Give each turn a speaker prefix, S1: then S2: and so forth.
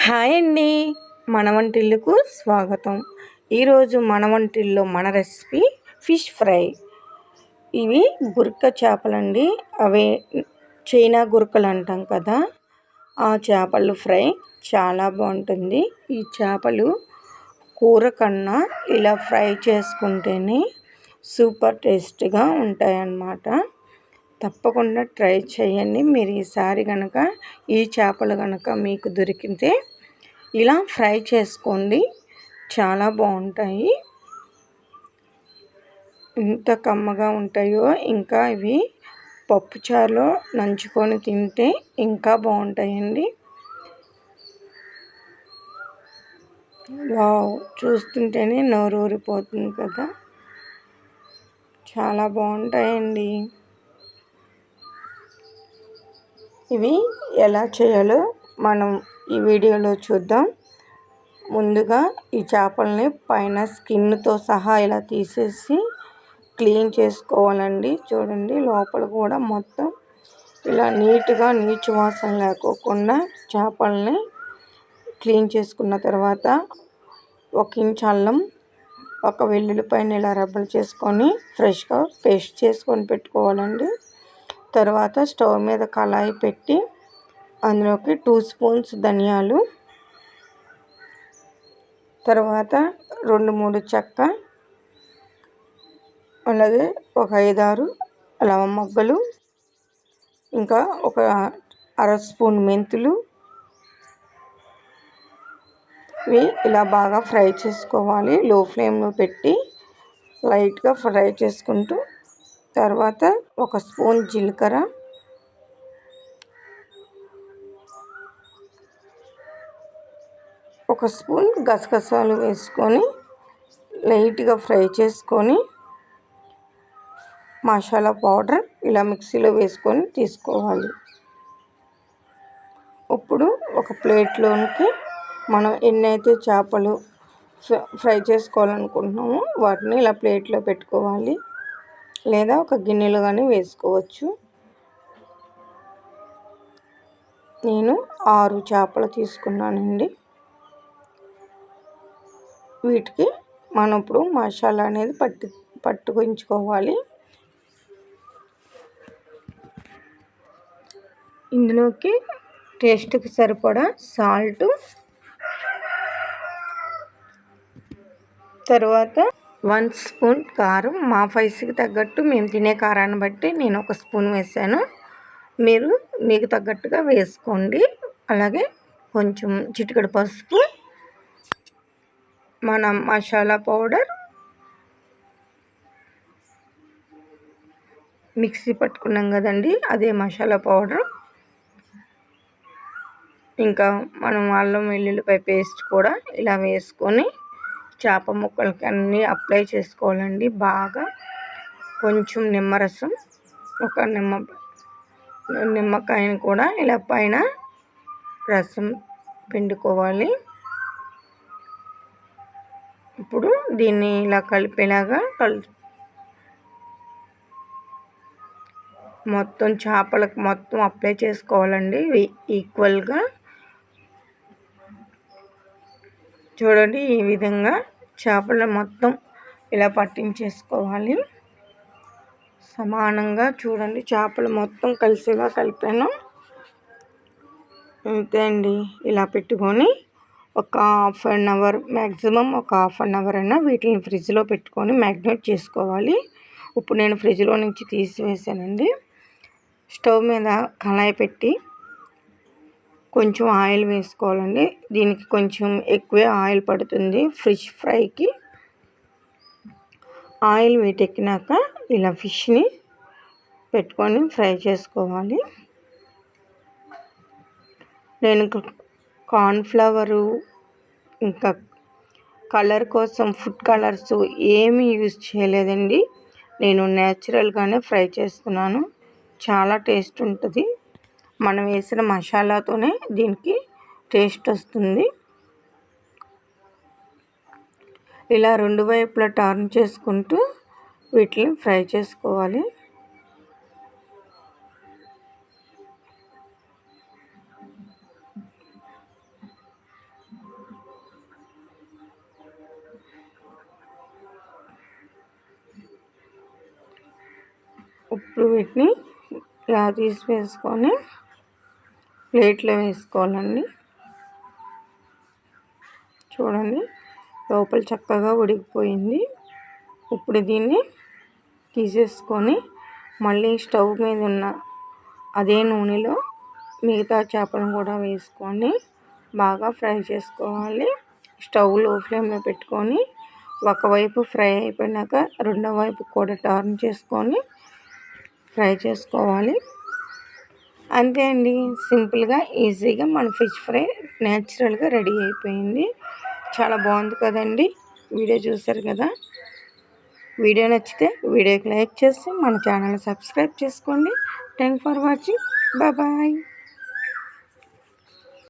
S1: Hi అండి. మన వంటిల్లుకు స్వాగతం. ఈరోజు మన వంటిల్లో మన రెసిపీ ఫిష్ ఫ్రై. ఇవి గురక చేపలండి. అవే చైనా గురకలు అంటాం కదా. ఆ చేపలు ఫ్రై చాలా బాగుంటుంది. ఈ చేపలు కూర కన్నా ఇలా ఫ్రై చేసుకుంటేనే సూపర్ టేస్ట్గా ఉంటాయన్నమాట. తప్పకుండా ట్రై చేయండి. మీరు ఈసారి కనుక ఈ చేపలు కనుక మీకు దొరికితే ఇలా ఫ్రై చేసుకోండి. చాలా బాగుంటాయి. ఎంత కమ్మగా ఉంటాయో ఇంకా ఇవి పప్పుచారులో నంచుకొని తింటే ఇంకా బాగుంటాయండి. వావ్! చూస్తుంటేనే నోరూరిపోతుంది కదా. చాలా బాగుంటాయండి. ఇవి ఎలా చేయాలో మనం ఈ వీడియోలో చూద్దాం. ముందుగా ఈ చేపల్ని పైన స్కిన్తో సహా ఇలా తీసేసి క్లీన్ చేసుకోవాలండి. చూడండి లోపల కూడా మొత్తం ఇలా నీట్గా నీచు వాసన లేకోకుండా చేపల్ని క్లీన్ చేసుకున్న తర్వాత ఒక ఇంచ్ అల్లం ఒక వెల్లుల్లిపైన ఇలా రబ్బలు చేసుకొని ఫ్రెష్గా పేస్ట్ చేసుకొని పెట్టుకోవాలండి. తర్వాత స్టవ్ మీద కళాయి పెట్టి అందులోకి టూ స్పూన్స్ ధనియాలు తర్వాత రెండు మూడు చెక్క అలాగే ఒక ఐదారు లవ మొగ్గలు ఇంకా ఒక అర స్పూన్ మెంతులు. ఇవి ఇలా బాగా ఫ్రై చేసుకోవాలి. లో ఫ్లేమ్లో పెట్టి లైట్గా ఫ్రై చేసుకుంటూ తర్వాత ఒక స్పూన్ జీలకర్ర. ఒక స్పూన్ గసగసాలు వేసుకొని లైట్గా ఫ్రై చేసుకొని మసాలా పౌడర్ ఇలా మిక్సీలో వేసుకొని తీసుకోవాలి. ఇప్పుడు ఒక ప్లేట్లోనికి మనం ఎన్నైతే చేపలు ఫ్రై చేసుకోవాలనుకుంటున్నామో వాటిని ఇలా ప్లేట్లో పెట్టుకోవాలి. లేదా ఒక గిన్నెలో కానీ వేసుకోవచ్చు. నేను ఆరు చేపలు తీసుకున్నానండి. వీటికి మనం ఇప్పుడు మసాలా అనేది పట్టి పట్టుకుంచుకోవాలి. ఇందులోకి టేస్ట్కి సరిపడా సాల్ట్ తర్వాత వన్ స్పూన్ కారం. మా ఫైస్కి తగ్గట్టు మేము తినే కారాన్ని బట్టి నేను ఒక స్పూన్ వేసాను. మీరు మీకు తగ్గట్టుగా వేసుకోండి. అలాగే కొంచెం చిటికడ పసుపు మన మసాలా పౌడర్ మిక్సీ పట్టుకున్నాం కదండి అదే మసాలా పౌడర్. ఇంకా మనం అల్లం వెల్లుల్లిపాయ పేస్ట్ కూడా ఇలా వేసుకొని చేప ముక్కలకి అన్నీ అప్లై చేసుకోవాలండి. బాగా కొంచెం నిమ్మరసం ఒక నిమ్మ నిమ్మకాయని కూడా ఇలా పైన రసం పిండుకోవాలి. ఇప్పుడు దీన్ని ఇలా కలిపేలాగా కల్ మొత్తం చేపలకు మొత్తం అప్లై చేసుకోవాలండి. ఈక్వల్గా చూడండి ఈ విధంగా చేపలు మొత్తం ఇలా పట్టించేసుకోవాలి. సమానంగా చూడండి చేపలు మొత్తం కలిసేలా కలిపాను. అంతే అండి. ఇలా పెట్టుకొని ఒక హాఫ్ అన్ అవర్ మ్యాక్సిమం ఒక హాఫ్ అన్ అవర్ అయినా వీటిని ఫ్రిడ్జ్లో పెట్టుకొని మ్యాగ్నేట్ చేసుకోవాలి. ఇప్పుడు నేను ఫ్రిడ్జ్లో నుంచి తీసివేసానండి స్టవ్ మీద కళాయి పెట్టి కొంచెం ఆయిల్ వేసుకోవాలండి. దీనికి కొంచెం ఎక్కువే ఆయిల్ పడుతుంది ఫిష్ ఫ్రైకి. ఆయిల్ వేటెక్కినాక ఇలా ఫిష్ని పెట్టుకొని ఫ్రై చేసుకోవాలి. నేను కార్న్ఫ్లవరు ఇంకా కలర్ కోసం ఫుడ్ కలర్స్ ఏమీ యూజ్ చేయలేదండి. నేను న్యాచురల్గానే ఫ్రై చేస్తున్నాను. చాలా టేస్ట్ ఉంటుంది. మనం వేసిన మసాలాతోనే దీనికి టేస్ట్ వస్తుంది. ఇలా రెండు వైపులా టర్న్ చేసుకుంటూ వీటిని ఫ్రై చేసుకోవాలి. ఇప్పుడు వీటిని ఇలా తీసి వేసుకొని ప్లేట్లో వేసుకోవాలండి. చూడండి లోపల చక్కగా ఉడికిపోయింది. ఇప్పుడు దీన్ని తీసేసుకొని మళ్ళీ స్టవ్ మీద ఉన్న అదే నూనెలో మిగతా చేపలను కూడా వేసుకొని బాగా ఫ్రై చేసుకోవాలి. స్టవ్లో ఫ్లేమ్లో పెట్టుకొని ఒకవైపు ఫ్రై అయిపోయినాక రెండో వైపు కూడా టర్న్ చేసుకొని ఫ్రై చేసుకోవాలి. అంతే అండి సింపుల్గా ఈజీగా మన ఫిష్ ఫ్రై న్యాచురల్గా రెడీ అయిపోయింది. చాలా బాగుంది కదండి వీడియో చూసారు కదా? వీడియో నచ్చితే వీడియోకి లైక్ చేసి మన ఛానల్ సబ్స్క్రైబ్ చేసుకోండి. Thank for watching. బాయ్.